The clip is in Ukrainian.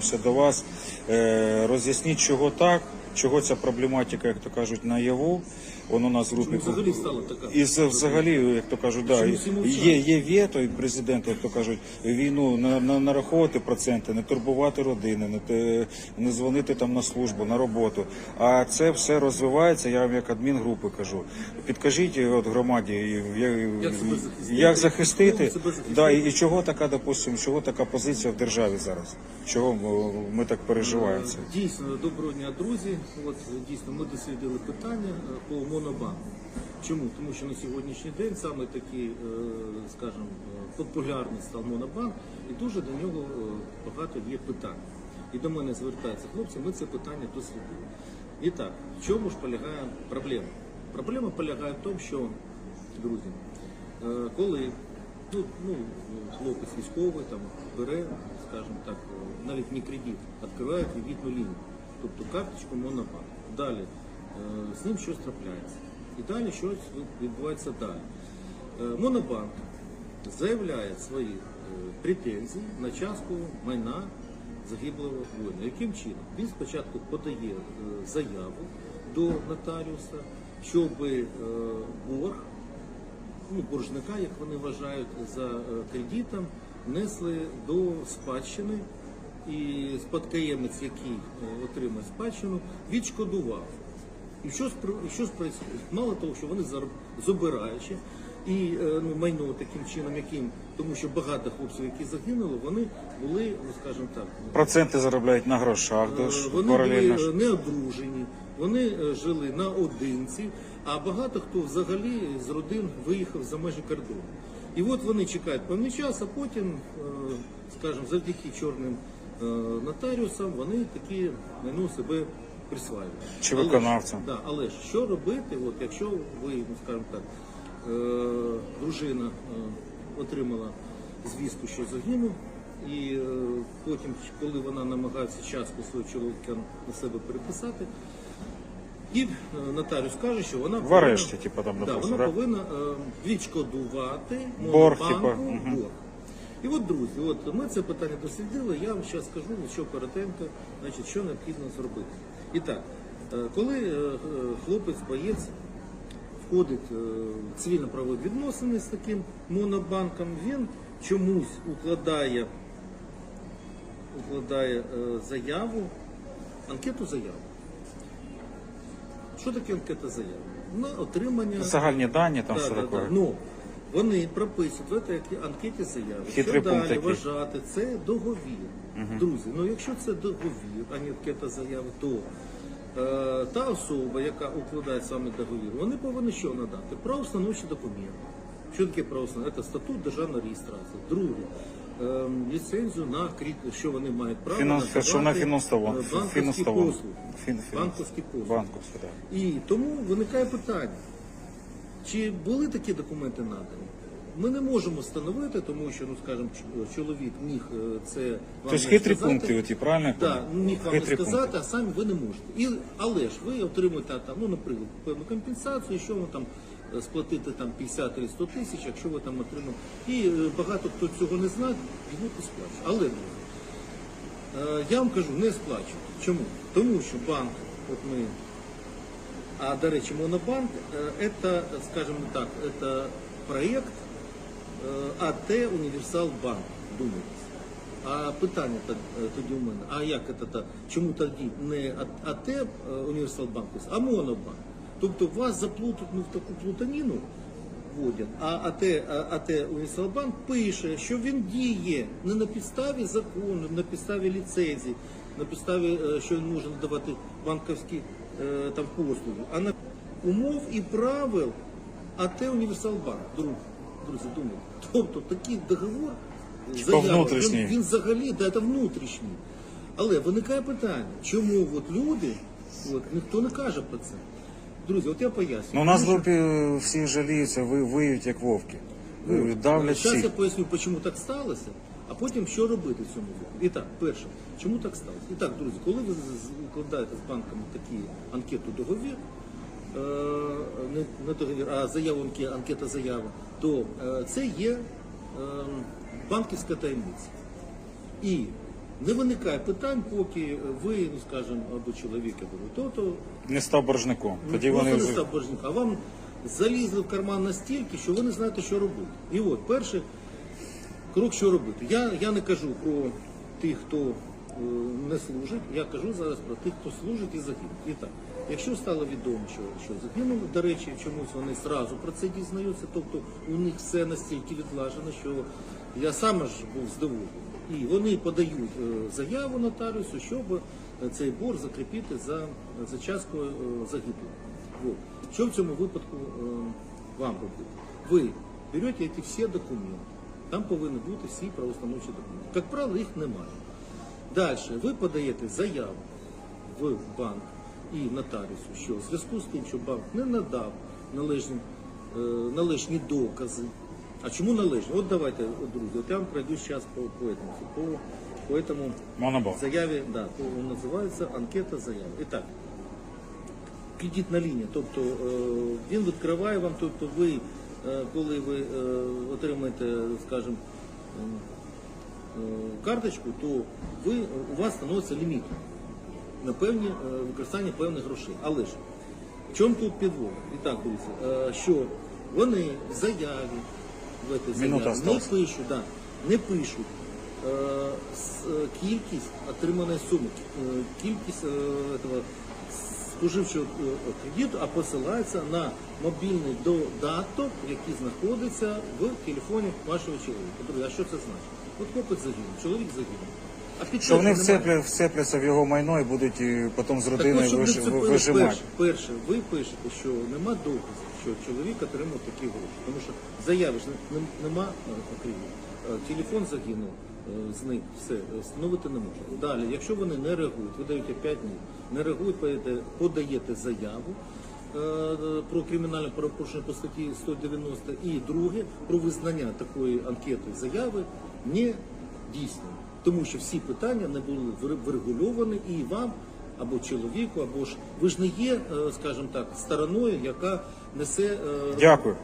звертаємося до вас. Е, Роз'ясніть, чого так, чого ця проблематика, як то кажуть, наяву. Воно у нас в групі. Взагалі стала така. І взагалі, як то кажуть, да, є, є вето від президента, як то кажуть, війну на, на, нараховувати проценти, не турбувати родини, не, те- не дзвонити там на службу, на роботу. А це все розвивається, я вам як адмін групи кажу. Підкажіть от громаді, і- я- Як себе захистити? як захистити, себе да, і, і чого така, допустим, чого така позиція в державі зараз? Чого ми, так переживаємо це? Дійсно, доброго дня, друзі. От дійсно ми дослідили питання е, по монобанку. Чому? Тому що на сьогоднішній день саме такий, е, скажімо, е, популярний став монобанк, і дуже до нього е, багато є питань. І до мене звертаються хлопці, ми це питання дослідили. І так, в чому ж полягає проблема? Проблема полягає в тому, що, друзі, е, коли ну, ну, хлопець військовий там бере, скажімо так, е, навіть не кредит, відкриває кредитну лінію, тобто карточку Монобанк. Далі е, з ним щось трапляється. І далі щось відбувається далі. Е, Монобанк заявляє свої е, претензії на частку майна загиблого воїна. Яким чином? Він спочатку подає заяву до нотаріуса, щоб борг ну, боржника, як вони вважають, за кредитом внесли до спадщини, і спадкоємець, який е, отримає спадщину, відшкодував. І що, що спрацює? Мало того, що вони забираючи і е, ну, майно таким чином, яким, тому що багато хлопців, які загинули, вони були, ну скажімо так, Проценти заробляють на грошах, Е, тож Вони паралельно. були е, не одружені, вони е, жили наодинці, а багато хто взагалі з родин виїхав за межі кордону. І от вони чекають певний час, а потім, е, скажімо, завдяки чорним е, нотаріусам вони такі майно себе присваюють. Чи Але. Да, але що робити, от якщо ви, ну скажімо так, е, дружина е, отримала звістку, що загинув, і е, потім, коли вона намагається частку свого чоловіка на себе переписати, і е, нотаріус каже, що вона В арешті, типу, там, да, допустим, вона да? повинна е, відшкодувати Борг, монобанку типу, борг. І от, друзі, от ми це питання дослідили, я вам зараз скажу, що коротенько, значить, що необхідно зробити. І так, е, коли е, хлопець, боєць входить е, в цивільно-правові відносини з таким монобанком, він чомусь укладає, укладає заяву, анкету заяву. Що таке анкета заяви? На отримання Загальні дані, там Да, все да, таке. да. Ну, вони прописують в цій анкеті заяви. Що далі такий. вважати, це договір. Друзі, ну якщо це договір, а не анкета заяви, то е, та особа, яка укладає саме договір, вони повинні що надати? Правоустановчі документи. Що таке правоустановчі? Це статут державної реєстрації. Друге, е, ліцензію на що вони мають право Фінанс- надавати, що на е, банківські фінансово- послуги. фін- Банківські послуги. Банковське, так. І тому виникає питання, чи були такі документи надані? Ми не можемо встановити, тому що, ну скажімо, чоловік міг е, це вам Тобто не хитрі сказати. пункти, оті, правильно? Да, міг вам не Хитрі сказати, пункти. а самі ви не можете. І, але ж ви отримуєте там, ну, наприклад, певну компенсацію, що ви там е, сплатити там 50 чи 100 тисяч, якщо ви там отримали. І е, багато хто цього не знає, його не сплачує. Але друзі, е, я вам кажу, не сплачують. Чому? Тому що банк, от ми а, до речі, Монобанк е, это, скажімо так, это проект е, АТ Універсал Банк. Думаєтесь. А питання е, тоді у мене, а як це чому тоді не АТ е, Універсал Банк, а Монобанк? Тобто вас заплутать ну, в таку плутаніну вводять, а АТ, АТ Універсал Банк пише, що він діє не на підставі закону, на підставі ліцензій, на підставі, е, що він може надавати банківські там послуги, а на умов і правил АТ Універсал Банк. Друг, друзі, думайте. Тобто такий договор, заява, внутрішній. він, він взагалі, да, це внутрішній. Але виникає питання, чому от люди, от, ніхто не каже про це. Друзі, от я поясню. Ну, у нас в групі всі жаліються, ви виють як вовки. Ви Давлять Зараз всіх. я поясню, чому так сталося, а потім що робити в цьому випадку. І так, перше, чому так сталося? І так, друзі, коли ви укладаєте з банками такі анкету договір, е, не, не договір, а заяву анкета заява, то е, це є е, банківська таємниця. І Не виникає питань, поки ви, ну скажімо, або чоловік, або то, то Не став боржником. Тоді Ну, вони не став боржником, а вам залізли в карман настільки, що ви не знаєте, що робити. І от перший крок, що робити. Я, я не кажу про тих, хто е, не служить, я кажу зараз про тих, хто служить і загинув. І так, якщо стало відомо, що, що загинули, до речі, чомусь вони зразу про це дізнаються, тобто у них все настільки відлажено, що я сам аж був здивований. І вони подають е, заяву нотаріусу, щоб цей борг закріпити за, за часткою е, загиблого. Що в цьому випадку е, вам робити? Ви берете ці всі документи, там повинні бути всі правоустановчі документи. Як правило, їх немає. Далі ви подаєте заяву в банк і нотаріусу, що в зв'язку з тим, що банк не надав належні, е, належні докази. А чому належні? От давайте, от, друзі, от я вам пройду зараз по, по, этому, по, по этому монобал. заяві, да, то називається анкета заяви. І так, кредитна лінія, тобто е, він відкриває вам, тобто ви, коли ви е, отримаєте, скажімо, ем, е, карточку, то ви, у вас становиться ліміт на певні е, використання певних грошей. Але ж в чому тут підвох? І так, е, що вони в заяві, в этой заяві не пишуть, да, не пишуть е, е, кількість отриманої суми, е, кількість е, этого споживчого е, кредиту, а посилається на мобільний додаток, який знаходиться в телефоні вашого чоловіка. Друзі, а що це значить? От хлопець загинув, чоловік загинув. А Що вони вцепля, вцепляться в його майно і будуть е, потім з родиною щоб не вижимати. Перше, перше, ви пишете, що нема доказів, що чоловік отримав такі гроші. Тому що заяви ж не- не- нема, е, окрім е, телефон загинув, е, зник, все, е, встановити не можна. Далі, якщо вони не реагують, ви даєте 5 днів, не реагують, подаєте, заяву. е, Про кримінальне правопорушення по статті 190 і друге про визнання такої анкети заяви не дійсним. Тому що всі питання не були врегульовані і вам або чоловіку, або ж ви ж не є, скажімо так, стороною, яка несе Дякую.